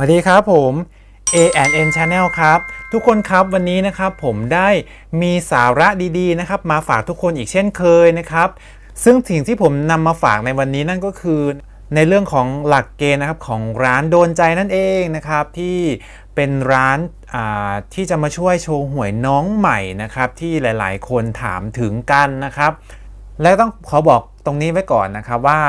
สวัสดีครับผม A&N Channel ครับ ทุกคนครับวันนี้นะครับผมได้มีสาระดีๆนะครับ มาฝากทุกคนอีกเช่นเคยนะครับ ซึ่งสิ่งที่ผมนำมาฝากในวันนี้นั่นก็คือ ในเรื่องของหลักเกณฑ์นะครับของร้านโดนใจนั่นเองนะครับ ที่เป็นร้านที่จะมาช่วยโชว์หวยน้องใหม่นะครับ ที่หลายๆ คนถามถึงกันนะครับ และต้องขอบอกตรงนี้ไว้ก่อนนะครับว่า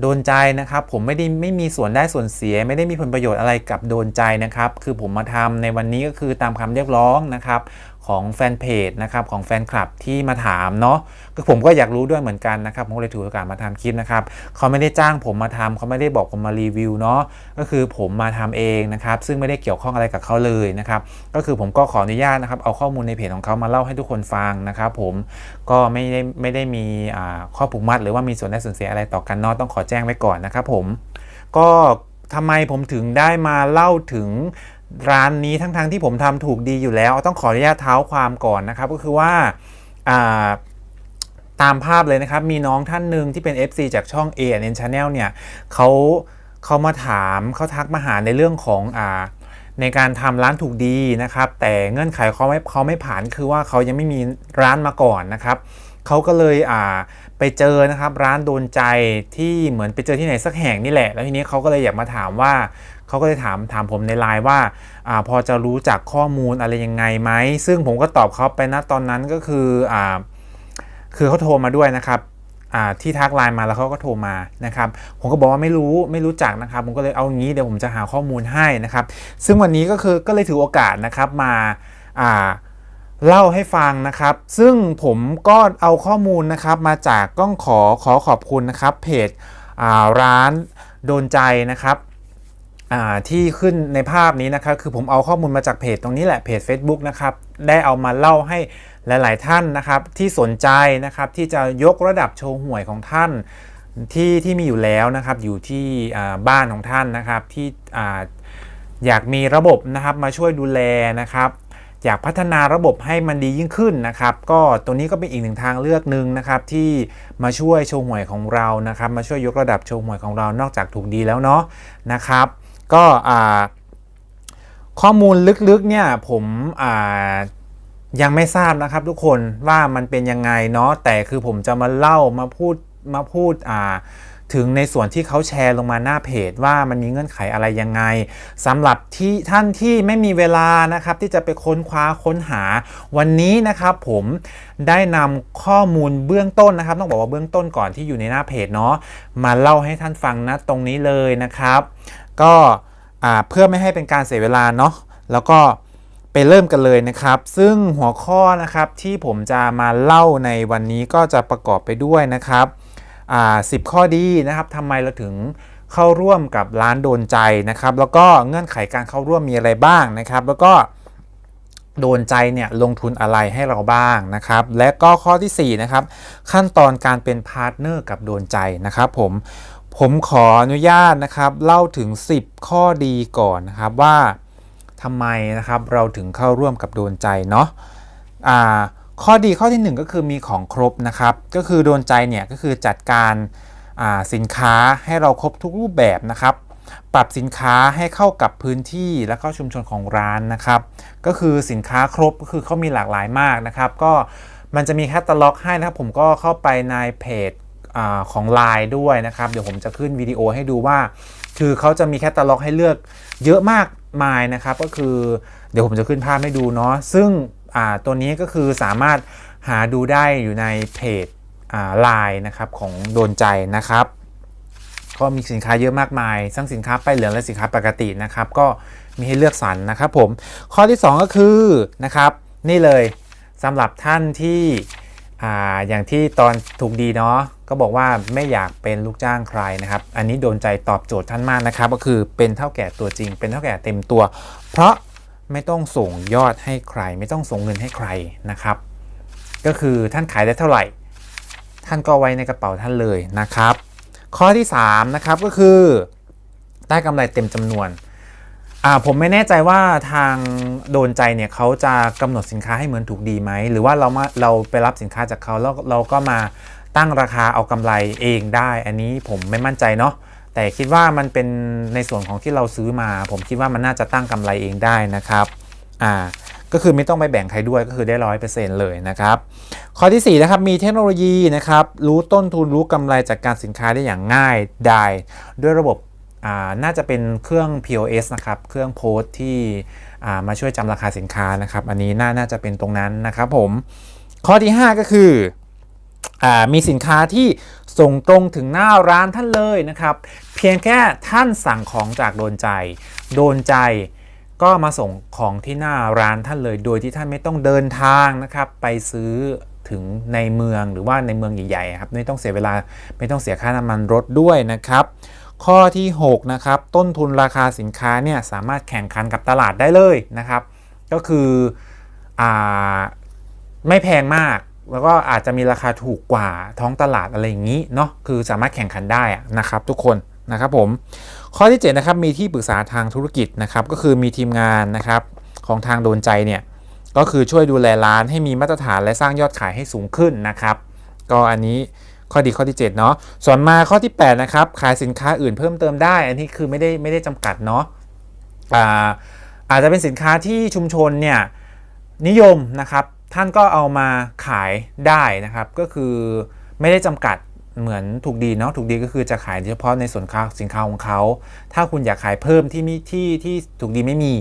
โดนใจนะครับ ผมไม่ได้ไม่มีส่วนได้ส่วนเสีย ไม่ได้มีผลประโยชน์อะไรกับโดนใจนะครับ คือผมมาทำในวันนี้ก็คือตามคำเรียกร้องนะครับ ของแฟนเพจนะครับของแฟนคลับที่มาถามเนาะก็ผมก็อยากรู้ด้วยเหมือนกันนะครับผมเลยถือโอกาสมาทำคลิปนะครับเขาไม่ได้จ้างผมมาทำเขาไม่ได้บอกผมมารีวิวเนาะก็คือผมมาทำเองนะครับซึ่งไม่ได้เกี่ยวข้องอะไรกับเขาเลยนะครับก็คือผมก็ขออนุญาตนะครับเอาข้อมูลในเพจของเขามาเล่าให้ทุกคนฟังนะครับผมก็ไม่ได้ไม่ได้มีข้อผูกมัด หรือว่ามีส่วนได้ส่วนเสียอะไรต่อกันเนาะต้องขอแจ้งไว้ก่อนนะครับผมก็ทำไมผมถึงได้มาเล่าถึง ร้านนี้ทั้งๆทที่ผมทำถูกดีอยู่แล้ว ต้องขออนุญาตเท้าความก่อนนะครับ ก็คือว่าตามภาพเลยนะครับ มีน้องท่านหนึ่งที่เป็น FC จากช่อง A N Channel เนี่ยเขาเขามาถามเขาทักมาหาในเรื่องของอในการทำร้านถูกดีนะครับ แต่เงื่อนไขเขาไม่เขาไม่ผ่านคือว่าเขายังไม่มีร้านมาก่อนนะครับ เขาก็เลยอ่าไปเจอนะครับร้านโดนใจที่เหมือนไปเจอที่ไหนสักแห่งนี่แหละ แล้วทีนี้เขาก็เลยอยากมาถามว่าเขาก็เลยถามถามผมในไลน์ว่าอาพอจะรู้จักข้อมูลอะไรยังไงไหมซึ่งผมก็ตอบเขาไปนะตอนนั้นก็คืออ่าคือเขาโทรมาด้วยนะครับที่ทักไลน์มาแล้วเขาก็โทรมานะครับ ผมก็บอกว่าไม่รู้ไม่รู้จักนะครับ ผมก็เลยเอางี้เดี๋ยวผมจะหาข้อมูลให้นะครับ ซึ่งวันนี้ก็คือก็เลยถือโอกาสนะครับมาา เล่าให้ฟังนะครับ ซึ่งผมก็เอาข้อมูลนะครับมาจากก้องขอขอขอบคุณนะครับเพจร้านโดนใจนะครับที่ขึ้นในภาพนี้นะครับคือผมเอาข้อมูลมาจากเพจตรงนี้แหละเพจ Facebook นะครับได้เอามาเล่าให้หลาย ๆ ท่านนะครับที่สนใจนะครับที่จะยกระดับโชว์หวยของท่านที่ที่มีอยู่แล้วนะครับอยู่ที่บ้านของท่านนะครับที่ออยากมีระบบนะครับมาช่วยดูแลนะครับ อยากพัฒนาระบบให้มันดียิ่งขึ้นนะครับ ก็ตัวนี้ก็เป็นอีกหนึ่งทางเลือกหนึ่งนะครับ ที่มาช่วยโชว์หวยของเรานะครับ มาช่วยยกระดับโชว์หวยของเรานอกจากถูกดีแล้วเนาะนะครับ ก็ข้อมูลลึกๆเนี่ยผมยังไม่ทราบนะครับทุกคนว่ามันเป็นยังไงเนาะแต่คือผมจะมาเล่ามาพูดมาพูดอ่า ถึงในส่วนที่เขาแชร์ลงมาหน้าเพจว่ามันมีเงื่อนไขอะไรยังไงสำหรับที่ท่านที่ไม่มีเวลานะครับที่จะไปค้นคว้าค้นหาวันนี้นะครับผมได้นำข้อมูลเบื้องต้นนะครับ ต้องบอกว่าเบื้องต้นก่อนที่อยู่ในหน้าเพจเนาะมาเล่าให้ท่านฟังนะตรงนี้เลยนะครับ ก็เพื่อไม่ให้เป็นการเสียเวลาเนาะแล้วก็ไปเริ่มกันเลยนะครับ ซึ่งหัวข้อนะครับที่ผมจะมาเล่าในวันนี้ก็จะประกอบไปด้วยนะครับ อ่า10ข้อดีนะครับทำไมเราถึงเข้าร่วมกับร้านโดนใจนะครับ แล้วก็เงื่อนไขการเข้าร่วมมีอะไรบ้างนะครับ แล้วก็โดนใจเนี่ยลงทุนอะไรให้เราบ้างนะครับ และก็ข้อที่4นะครับขั้นตอนการเป็นพาร์ทเนอร์กับโดนใจนะครับ ผมผมขออนุญาตนะครับเล่าถึง 10 ข้อดีก่อนนะครับว่าทำไมนะครับเราถึงเข้าร่วมกับโดนใจเนาะอ่า ข้อดีข้อที่ 1 ก็คือมีของครบนะครับ ก็คือโดนใจเนี่ยก็คือจัดการาสินค้าให้เราครบทุกรูปแบบนะครับ ปรับสินค้าให้เข้ากับพื้นที่และก็ชุมชนของร้านนะครับ ก็คือสินค้าครบก็คือเขามีหลากหลายมากนะครับ ก็มันจะมีแคตตาล็อกให้นะครับ ผมก็เข้าไปในเพจอของ Line ด้วยนะครับ เดี๋ยวผมจะขึ้นวิดีโอให้ดูว่า คือเขาจะมีแคตตาล็อกให้เลือกเยอะมากมายนะครับ ก็คือเดี๋ยวผมจะขึ้นภาพให้ดูเนาะซึ่ง ตัวนี้ก็คือสามารถหาดูได้อยู่ในเพจไลน์นะครับของโดนใจนะครับก็มีสินค้าเยอะมากมายทั้งสินค้าป้ายเหลืองและสินค้าปกตินะครับ ก็มีให้เลือกสรรนะครับผมข้อที่ 2 ก็คือนะครับ นี่เลยสำหรับท่านที่ออย่างที่ตอนถูกดีเนาะก็บอกว่าไม่อยากเป็นลูกจ้างใครนะครับ อันนี้โดนใจตอบโจทย์ท่านมากนะครับ ก็คือเป็นเท่าแก่ตัวจริง เป็นเท่าแก่เต็มตัว เพราะ ไม่ต้องส่งยอดให้ใคร ไม่ต้องส่งเงินให้ใครนะครับ ก็คือท่านขายได้เท่าไหร่ ท่านก็ไว้ในกระเป๋าท่านเลยนะครับ ข้อที่3นะครับก็คือได้กำไรเต็มจำนวนอ่าผมไม่แน่ใจว่าทางโดนใจเนี่ยเขาจะกำหนดสินค้าให้เหมือนถูกดีไหมหรือว่าเรามาเราไปรับสินค้าจากเขาแล้วเราก็มาตั้งราคาเอากำไรเองได้ อันนี้ผมไม่มั่นใจเนาะ แต่คิดว่ามันเป็นในส่วนของที่เราซื้อมา ผมคิดว่ามันน่าจะตั้งกำไรเองได้นะครับอ่าก็คือไม่ต้องไปแบ่งใครด้วยก็คือได้ร้อยเปอร์เซ็นต์เลยนะครับข้อที่4นะครับมีเทคโนโลยีนะครับรู้ต้นทุนรู้กำไรจากการสินค้าได้อย่างง่ายดายด้วยระบบอ่าน่าจะเป็นเครื่อง POS นะครับ เครื่องโพสที่อ่ามาช่วยจำราคาสินค้านะครับ อันนี้น่าน่าจะเป็นตรงนั้นนะครับผม ข้อที่ 5 ก็คือ มีสินค้าที่ส่งตรงถึงหน้าร้านท่านเลยนะครับ เพียงแค่ท่านสั่งของจากโดนใจ โดนใจก็มาส่งของที่หน้าร้านท่านเลย โดยที่ท่านไม่ต้องเดินทางนะครับ ไปซื้อถึงในเมืองหรือว่าในเมืองใหญ่ๆครับไม่ต้องเสียเวลาไม่ต้องเสียค่าน้ำมันรถด้วยนะครับ ข้อที่ 6 นะครับ ต้นทุนราคาสินค้าเนี่ยสามารถแข่งขันกับตลาดได้เลยนะครับ ก็คืออไม่แพงมาก แล้วก็อาจจะมีราคาถูกกว่าท้องตลาดอะไรอย่างนี้เนาะคือสามารถแข่งขันได้นะครับ ทุกคนนะครับผมข้อที่7นะครับมีที่ปรึกษาทางธุรกิจนะครับก็คือมีทีมงานนะครับของทางโดนใจเนี่ยก็คือช่วยดูแลร้านให้มีมาตรฐานและสร้างยอดขายให้สูงขึ้นนะครับก็อันนี้ข้อดีข้อที่7เนาะส่วนมาข้อที่8นะครับขายสินค้าอื่นเพิ่มเติมได้ อันนี้คือไม่ได้ไม่ได้จำกัดเนาะอ่าอาจจะเป็นสินค้าที่ชุมชนเนี่ยนิยมนะครับ ท่านก็เอามาขายได้นะครับ ก็คือไม่ได้จำกัดเหมือนถูกดีเนาะถูกดีก็คือจะขายเฉพาะในส่วนค้าสินค้าของเขา ถ้าคุณอยากขายเพิ่มที่มีที่ที่ถูกดีไม่มี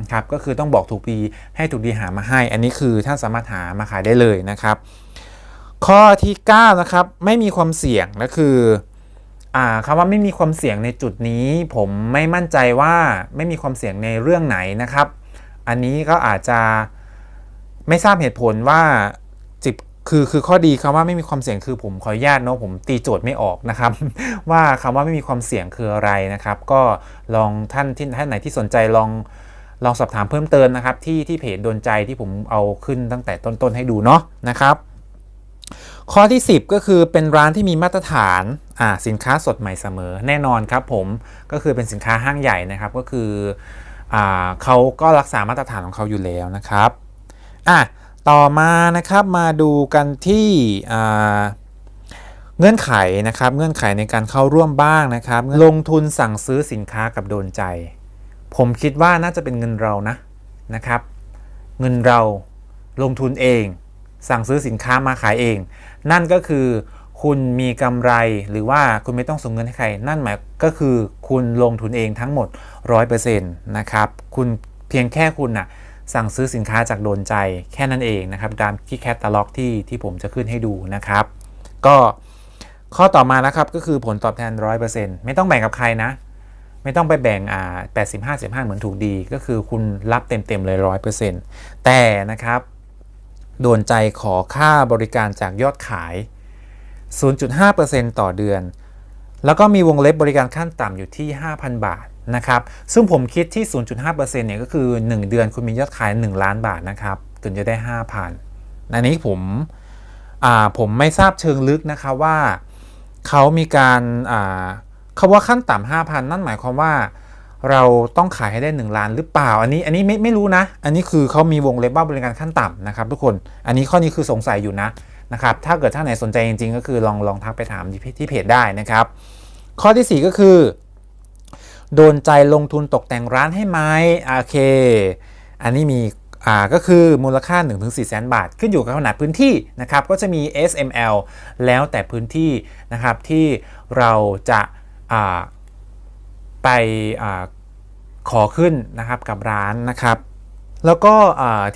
นะครับก็คือต้องบอกถูกดีให้ถูกดีหามาให้ อันนี้คือท่านสามารถหามาขายได้เลยนะครับ ข้อที่9นะครับไม่มีความเสี่ยงก็คืออ่าคำว่าไม่มีความเสี่ยงในจุดนี้ ผมไม่มั่นใจว่าไม่มีความเสี่ยงในเรื่องไหนนะครับ อันนี้ก็อาจจะ ไม่ทราบเหตุผลว่าจิบคือคือข้อดีคำว่าไม่มีความเสี่ยงคือผมขออนุญาตเนาะผมตีโจทย์ไม่ออกนะครับ ว่าคำว่าไม่มีความเสี่ยงคืออะไรนะครับ ก็ลองท่านที่ท่านไหนที่สนใจลองลองสอบถามเพิ่มเติมนะครับ ที่ที่เพจโดนใจที่ผมเอาขึ้นตั้งแต่ต้นๆให้ดูเนาะนะครับ ข้อที่ 10 ก็คือเป็นร้านที่มีมาตรฐานอ่าสินค้าสดใหม่เสมอ แน่นอนครับผมก็คือเป็นสินค้าห้างใหญ่นะครับก็คืออ่าเขาก็รักษามาตรฐานของเขาอยู่แล้วนะครับ อะต่อมานะครับมาดูกันที่เงื่อนไขนะครับเงื่อนไขในการเข้าร่วมบ้างนะครับ ลงทุนสั่งซื้อสินค้ากับโดนใจ ผมคิดว่าน่าจะเป็นเงินเรานะนะครับ เงินเราลงทุนเอง สั่งซื้อสินค้ามาขายเอง นั่นก็คือคุณมีกำไรหรือว่าคุณไม่ต้องส่งเงินให้ใคร นั่นหมายก็คือคุณลงทุนเองทั้งหมด 100%นะครับคุณเพียงแค่คุณนะ สั่งซื้อสินค้าจากโดนใจแค่นั้นเองนะครับตามที่แคตตาล็อกที่ที่ผมจะขึ้นให้ดูนะครับ ก็ข้อต่อมานะครับก็คือผลตอบแทน 100%ไม่ต้องแบ่งกับใครนะ ไม่ต้องไปแบ่งอ่า80 55เหมือนถูกดี ก็คือคุณรับเต็มๆเลย100%แต่นะครับโดนใจขอค่าบริการจากยอดขาย 0.5%ต่อเดือน แล้วก็มีวงเล็บบริการขั้นต่ำอยู่ที่ 5,000 บาท นะครับซึ่งผมคิดที่ 0.5%เนี่ยก็คือ 1 เดือนคุณมียอดขาย 1 ล้านบาทนะครับถึงจะได้ 5,000อันนี้ผมผมไม่ทราบเชิงลึกนะคะว่าเขามีการาคำว่าขั้นต่ำ5,000 นั่นหมายความว่าเราต้องขายให้ได้ 1 ล้านหรือเปล่า อันนี้อันนี้ไม่ไม่รู้นะ อันนี้คือเขามีวงเล็บว่าบริการขั้นต่ำนะครับ ทุกคนอันนี้ข้อนี้คือสงสัยอยู่นะนะครับถ้าเกิดท่านไหนสนใจจริงๆ ก็คือลองลองทักไปถามที่ที่เพจได้นะครับ ข้อทีสี่4 ก็คือ โดนใจลงทุนตกแต่งร้านให้ไหมโอเค อันนี้มีอ่าก็คือมูลค่า 1-4แสนบาท ขึ้นอยู่กับขนาดพื้นที่นะครับก็จะมี SML แล้วแต่พื้นที่นะครับที่เราจะอ่าไปอาขอขึ้นนะครับกับร้านนะครับ แล้วก็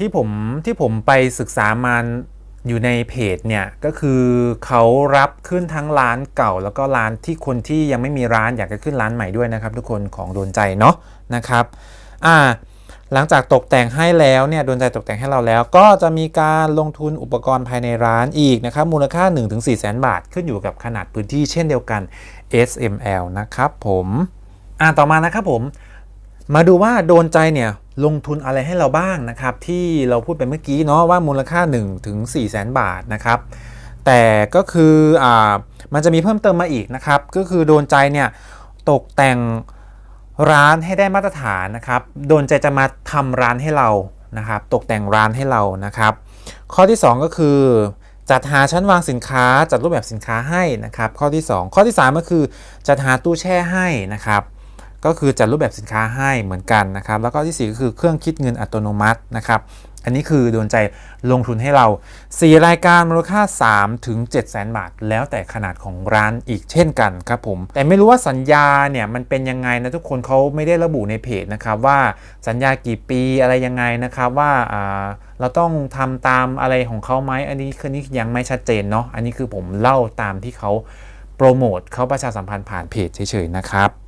ที่ผมที่ผมไปศึกษามา อยู่ในเพจเนี่ยก็คือเขารับขึ้นทั้งร้านเก่า แล้วก็ร้านที่คนที่ยังไม่มีร้านอยากจะขึ้นร้านใหม่ด้วยนะครับ ทุกคนของโดนใจเนาะนะครับอ่าหลังจากตกแต่งให้แล้วเนี่ยโดนใจตกแต่งให้เราแล้ว ก็จะมีการลงทุนอุปกรณ์ภายในร้านอีกนะครับมูลค่า 1-4แสนบาทขึ้นอยู่กับขนาดพื้นที่เช่นเดียวกัน SML นะครับผมอ่าต่อมานะครับผม มาดูว่าโดนใจเนี่ยลงทุนอะไรให้เราบ้างนะครับ ที่เราพูดไปเมื่อกี้เนาะว่ามูลค่า1ถึง4แสนบาทนะครับ แต่ก็คืออ่ามันจะมีเพิ่มเติมมาอีกนะครับ ก็คือโดนใจเนี่ยตกแต่งร้านให้ได้มาตรฐานนะครับ โดนใจจะมาทำร้านให้เรานะครับ ตกแต่งร้านให้เรานะครับ ข้อที่ 2 ก็คือ จัดหาชั้นวางสินค้า จัดรูปแบบสินค้าให้นะครับ ข้อที่ 2 ข้อที่ 3 ก็คือจัดหาตู้แช่ให้นะครับ ก็คือจัดรูปแบบสินค้าให้เหมือนกันนะครับ แล้วก็ที่4ก็คือเครื่องคิดเงินอัตโนมัตินะครับ อันนี้คือโดนใจลงทุนให้เรา 4 รายการมูลค่า 3 ถึง7 0 0 0 0 0บาท แล้วแต่ขนาดของร้านอีกเช่นกันครับผม แต่ไม่รู้ว่าสัญญาเนี่ยมันเป็นยังไงนะทุกคนเขาไม่ได้ระบุในเพจนะครับว่าสัญญากี่ปีอะไรยังไงนะครับว่าเราต้องทำตามอะไรของเขาไหมอันนี้คือนี้ยังไม่ชัดเจนเนาะอันนี้คือผมเล่าตามที่เขาโปรโมทเขาประชาสัมพันธ์ผ่านเพจเฉยๆนะครับ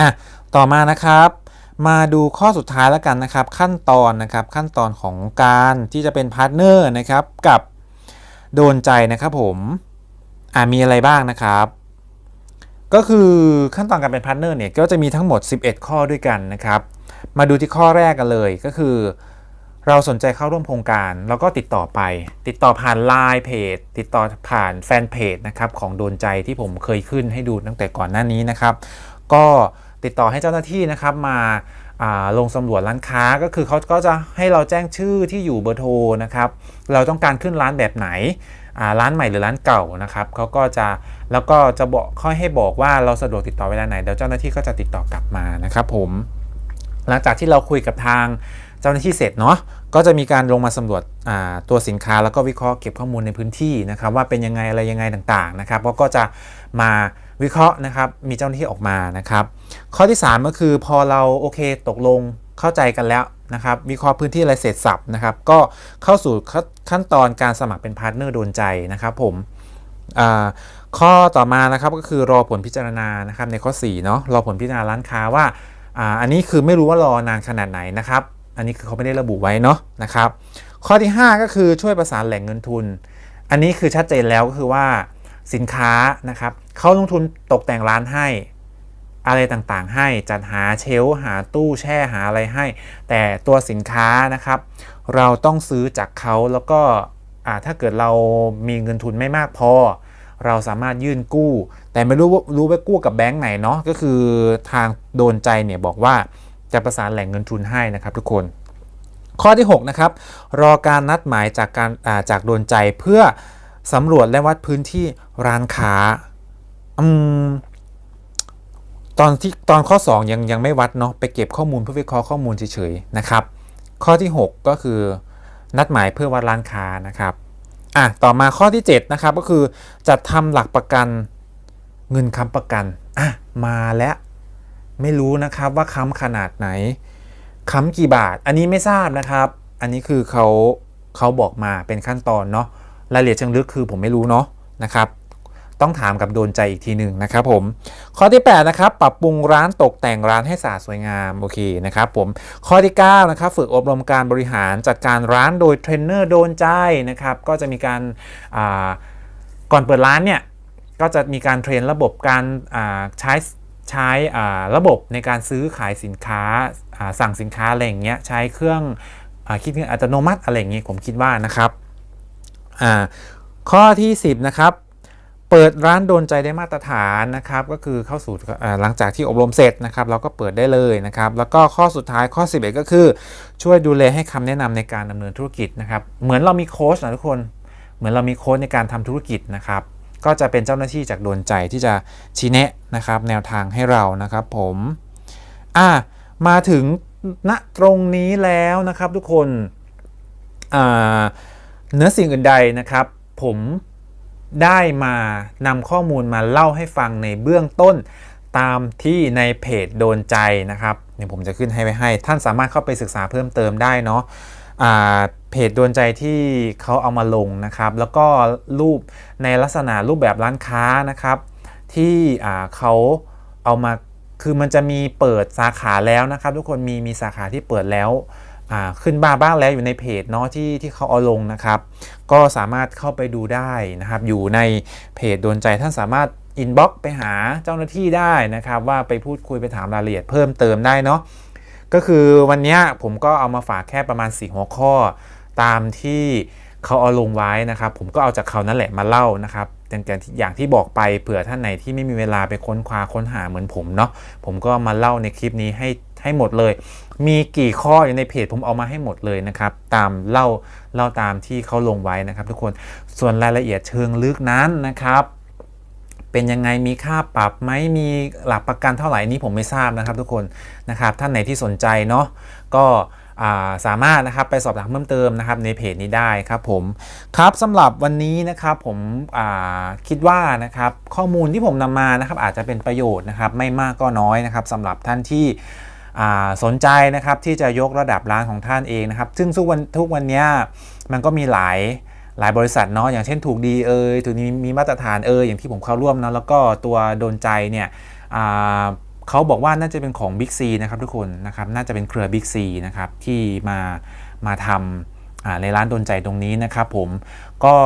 อะต่อมานะครับมาดูข้อสุดท้ายแล้วกันนะครับ ขั้นตอนนะครับขั้นตอนของการที่จะเป็นพาร์ทเนอร์นะครับกับโดนใจนะครับผมอ่ามีอะไรบ้างนะครับ ก็คือขั้นตอนการเป็นพาร์ทเนอร์เนี่ยก็จะมีทั้งหมด 11 ข้อด้วยกันนะครับ มาดูที่ข้อแรกกันเลยก็คือ เราสนใจเข้าร่วมโครงการ แล้วก็ติดต่อไป ติดต่อผ่านไลน์เพจติดต่อผ่านแฟนเพจนะครับของโดนใจที่ผมเคยขึ้นให้ดูตั้งแต่ก่อนหน้านี้นะครับ ก็ ติดต่อให้เจ้าหน้าที่นะครับมาาลงสำรวจร้านค้าก็คือเขาก็จะให้เราแจ้งชื่อที่อยู่เบอร์โทรนะครับเราต้องการขึ้นร้านแบบไหนร้านใหม่หรือร้านเก่านะครับเขาก็จะแล้วก็จะบอกค่อยให้บอกว่าเราสะดวกติดต่อเวลาไหนเดี๋ยวเจ้าหน้าที่ก็จะติดต่อกลับมานะครับผมหลังจากที่เราคุยกับทางเจ้าหน้าที่เสร็จเนาะก็จะมีการลงมาสำรวจตัวสินค้าแล้วก็วิเคราะห์เก็บข้อมูลในพื้นที่นะครับว่าเป็นยังไงอะไรยังไงต่างๆนะครับแล้วก็จะมา วิเคราะห์นะครับ มีเจ้าหน้าที่ออกมานะครับ ข้อที่ 3 ก็คือพอเราโอเคตกลงเข้าใจกันแล้วนะครับวิเคราะห์พื้นที่อะไรเสร็จสับนะครับ ก็เข้าสู่ขั้นตอนการสมัครเป็นพาร์ทเนอร์โดนใจนะครับผมข้อต่อมานะครับก็คือรอผลพิจารณานะครับในข้อ4เนาะรอผลพิจารณาร้านค้าว่าอ่าอันนี้คือไม่รู้ว่ารอนานขนาดไหนนะครับ อันนี้คือเขาไม่ได้ระบุไว้เนาะนะครับ ข้อที่ 5 ก็คือช่วยประสานแหล่งเงินทุน อันนี้คือชัดเจนแล้วก็คือว่า สินค้านะครับเขาลงทุนตกแต่งร้านให้ อะไรต่างๆ ให้จัดหาเชลหาตู้แช่หาอะไรให้ แต่ตัวสินค้านะครับ เราต้องซื้อจากเขาแล้วก็ถ้าเกิดเรามีเงินทุนไม่มากพอ เราสามารถยื่นกู้ แต่ไม่รู้ว่ารู้ว่ากู้กับแบงก์ไหนเนาะก็คือทางโดนใจเนี่ยบอกว่าจะประสานแหล่งเงินทุนให้นะครับทุกคนข้อที่ 6 นะครับ รอการนัดหมายจากการาจากโดนใจเพื่อสำรวจและวัดพื้นที่ ร้านค้า อืม ตอนที่ตอนข้อ 2 ยังยังไม่วัดเนาะไปเก็บข้อมูลเพื่อวิเคราะห์ข้อมูลเฉยๆนะครับ ข้อที่ 6 ก็คือนัดหมายเพื่อวัดร้านค้านะครับอะต่อมาข้อที่ 7 นะครับ ก็คือจัดทำหลักประกันเงินค้ำประกันอะมาแล้วไม่รู้นะครับว่าค้ำขนาดไหนค้ำกี่บาท อันนี้ไม่ทราบนะครับ อันนี้คือเขาเขาบอกมาเป็นขั้นตอนเนาะรายละเอียดเชิงลึกคือผมไม่รู้เนาะนะครับ ต้องถามกับโดนใจอีกทีหนึ่งนะครับผมข้อที่8นะครับปรับปรุงร้านตกแต่งร้านให้สะอาดสวยงามโอเคนะครับผมข้อที่9นะครับฝึกอบรมการบริหารจัดการร้านโดยเทรนเนอร์โดนใจนะครับก็จะมีการาก่อนเปิดร้านเนี่ยก็จะมีการเทรนระบบการาใช้ใช้ระบบในการซื้อขายสินค้าาสั่งสินค้าอะไรอย่างเงี้ยใช้เครื่องอคิดเงินอัตโนมัติอะไรอย่างเงี้ยผมคิดว่านะครับข้อที่ 10 นะครับ เปิดร้านโดนใจได้มาตรฐานนะครับก็คือเข้าสู่หลังจากที่อบรมเสร็จนะครับเราก็เปิดได้เลยนะครับแล้วก็ข้อสุดท้ายข้อ 11 ก็คือ ช่วยดูแลให้คำแนะนำในการดำเนินธุรกิจนะครับเหมือนเรามีโค้ชนะทุกคน เหมือนเรามีโค้ชในการทำธุรกิจนะครับก็จะเป็นเจ้าหน้าที่จากโดนใจที่จะชี้แนะนะครับแนวทางให้เรานะครับผมอะมาถึงณตรงนี้แล้วนะครับทุกคนเนื้อสิ่งอื่นใดนะครับ ผม ได้มานำข้อมูลมาเล่าให้ฟังในเบื้องต้นตามที่ในเพจโดนใจนะครับเดี๋ยผมจะขึ้นให้ไว้ให้ ท่านสามารถเข้าไปศึกษาเพิ่มเติมได้เนาะเพจโดนใจที่เขาเอามาลงนะครับ แล้วก็รูปในลักษณะรูปแบบร้านค้านะครับ ที่เขาเอามาคือมันจะมีเปิดสาขาแล้วนะครับ ทุกคนมีมีสาขาที่เปิดแล้ว ขึ้นบ้าบ้างแล้วอยู่ในเพจเนาะที่ที่เขาเอาลงนะครับ ก็สามารถเข้าไปดูได้นะครับ อยู่ในเพจโดนใจท่านสามารถอินบ็อกไปหาเจ้าหน้าที่ได้นะครับ ว่าไปพูดคุยไปถามรายละเอียดเพิ่มเติมได้เนาะก็คือวันนี้ผมก็เอามาฝากแค่ประมาณ 4 หัวข้อ ตามที่เขาเอาลงไว้นะครับ ผมก็เอาจากเขานั่นแหละมาเล่านะครับอย่างที่อย่างที่บอกไปเผื่อท่านไหนที่ไม่มีเวลาไปค้นคว้าค้นหาเหมือนผมเนาะผมก็มาเล่าในคลิปนี้ให้ ให้หมดเลย มีกี่ข้ออยู่ในเพจผมเอามาให้หมดเลยนะครับ ตามเล่าเล่าตามที่เขาลงไว้นะครับทุกคนส่วนรายละเอียดเชิงลึกนั้นนะครับเป็นยังไงมีค่าปรับไหมมีหลักประกันเท่าไหร่นี่ผมไม่ทราบนะครับทุกคนนะครับท่านไหนที่สนใจเนาะก็สามารถนะครับไปสอบถามเพิ่มเติมนะครับในเพจนี้ได้ครับผมครับสำหรับวันนี้นะครับผมคิดว่านะครับข้อมูลที่ผมนำมานะครับอาจจะเป็นประโยชน์นะครับไม่มากก็น้อยนะครับสำหรับท่านที่ สนใจนะครับที่จะยกระดับร้านของท่านเองนะครับ ซึ่งทุกวันทุกวันนี้มันก็มีหลายหลายบริษัทเนาะอย่างเช่นถูกดีเอยถูกนี้มีมาตรฐานเอยอย่างที่ผมเข้าร่วมเนาะแล้วก็ตัวโดนใจเนี่ยเขาบอกว่าน่าจะเป็นของ Big C นะครับทุกคนนะครับน่าจะเป็นเครือ Big C นะครับที่มามาทำในร้านโดนใจตรงนี้นะครับผมก็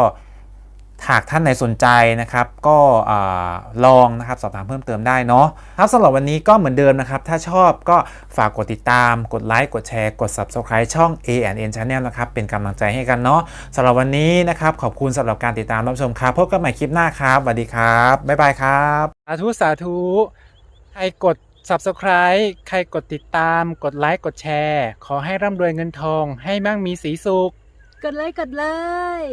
หากท่านไหนสนใจนะครับ ก็อ่าลองนะครับสอบถามเพิ่มเติมได้เนาะครับสำหรับวันนี้ก็เหมือนเดิมนะครับ ถ้าชอบก็ฝากกดติดตาม กดไลค์กดแชร์ กด Subscribe ช่อง A&N Channel นะครับ เป็นกำลังใจให้กันเนาะสำหรับวันนี้นะครับ ขอบคุณสำหรับการติดตามรับชมครับพบกันใหม่คลิปหน้าครับสวัสดีครับ บ๊ายบายครับสาธุสาธุใครกด subscribe ใครกดติดตาม กดไลค์กดแชร์ ขอให้ร่ำรวยเงินทอง ให้มั่งมีสีสุขกดเลยกดเลย